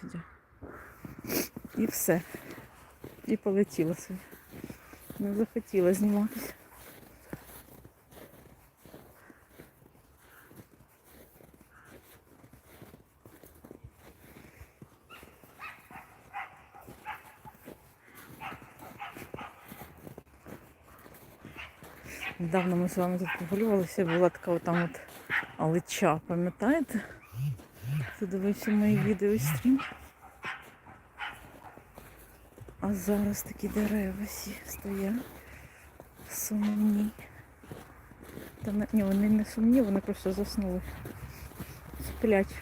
сидять. І все. І полетіла собі. Не захотіла зніматися. Недавно ми з вами тут прогулювалися, була така от там от алича, пам'ятаєте? Хто дивився мої відео і стрім? А зараз такі дерева всі стоять. Сумні. Та не, ні, вони не сумні, вони просто заснули. Сплять.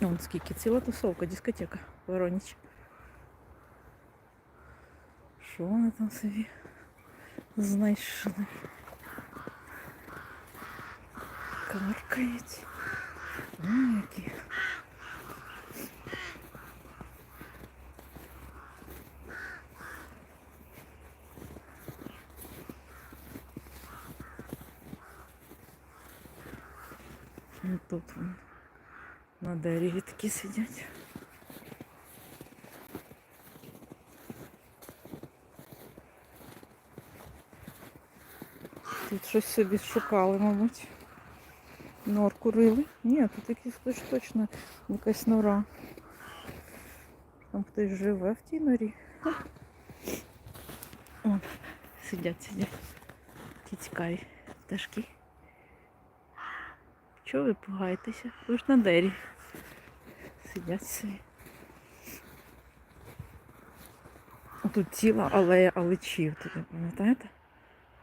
Вон скільки ціла тусовка, дискотека Вороніч. Що вони там собі знайшли? Каркають. Ой, які. Ну, Тут вон на дереві такі сидять. Тут щось собі шукали, мабуть. Норку рили. Ні, тут хтось точно якась нора. Там хтось живе в тій норі. О, сидять, сидять. Ті цікаві пташки. Чого ви пугаєтеся? Ви ж на дері. Сидять собі. Тут ціла алея аличів, туди, пам'ятаєте?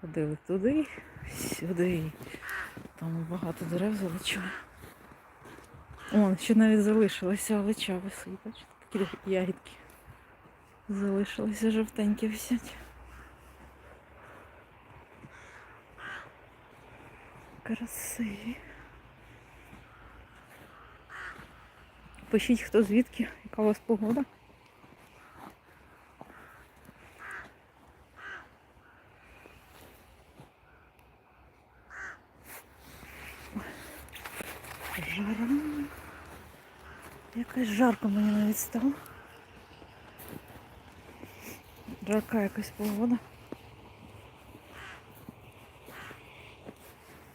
Ходили туди, сюди. Там багато дерев заличили. О, ще навіть залишилася алича висить, бачите, такі ягідки. Залишилися жовтенькі висять. Красиві. Пишіть, хто звідки, яка у вас погода. Жара. Якась жарко мені навіть стало. Жарка якась погода.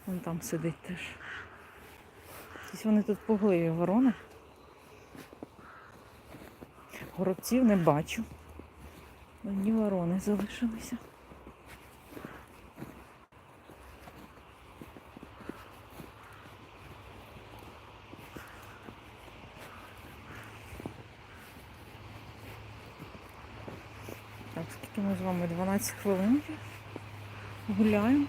Вон там сидить теж. Якісь вони тут пугливі ворони. Горобців не бачу. Одні ворони залишилися. Скільки ми з вами 12 хвилин гуляємо.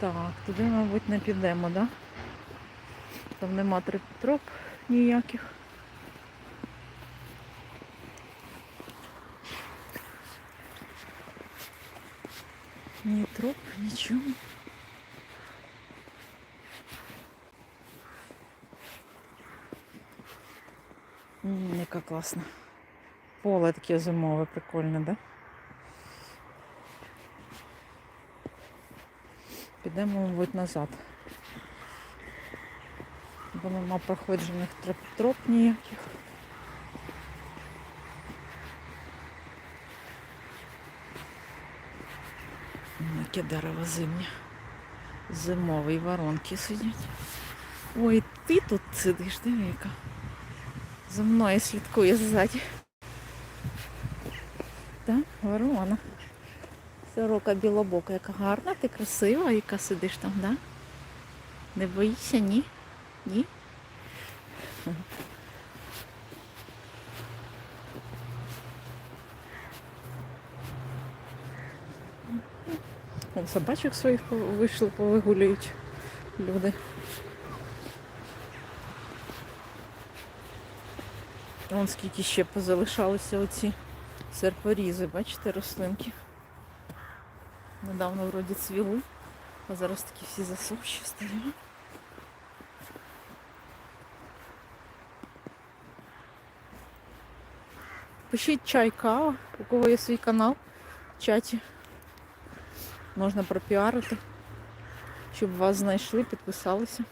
Так, туди, мабуть, не підемо, да? Там нема троп ніяких. Ні троп, нічого. М, Яка класна. Поле таке зимове, прикольне, да? Підемо, мабуть, назад. Бо нема проходжених троп, троп ніяких. Яке дерево зимнє. Зимові воронки сидять. Ой, ти тут сидиш, диви яка. За мною слідкує ззаді. Так, ворона. Сорока білобока, яка гарна, ти красива, яка сидиш там, да? Не боїшся, ні? Ні? Вон собачок своїх вийшли, повигулюють люди. Вон скільки ще позалишалися оці серпорізи, бачите, рослинки. Недавно вроді цвіли, а зараз такі всі засохші стали. Пишіть чай, кава, у кого є свій канал в чаті. Можна пропіарити, щоб вас знайшли, підписалися.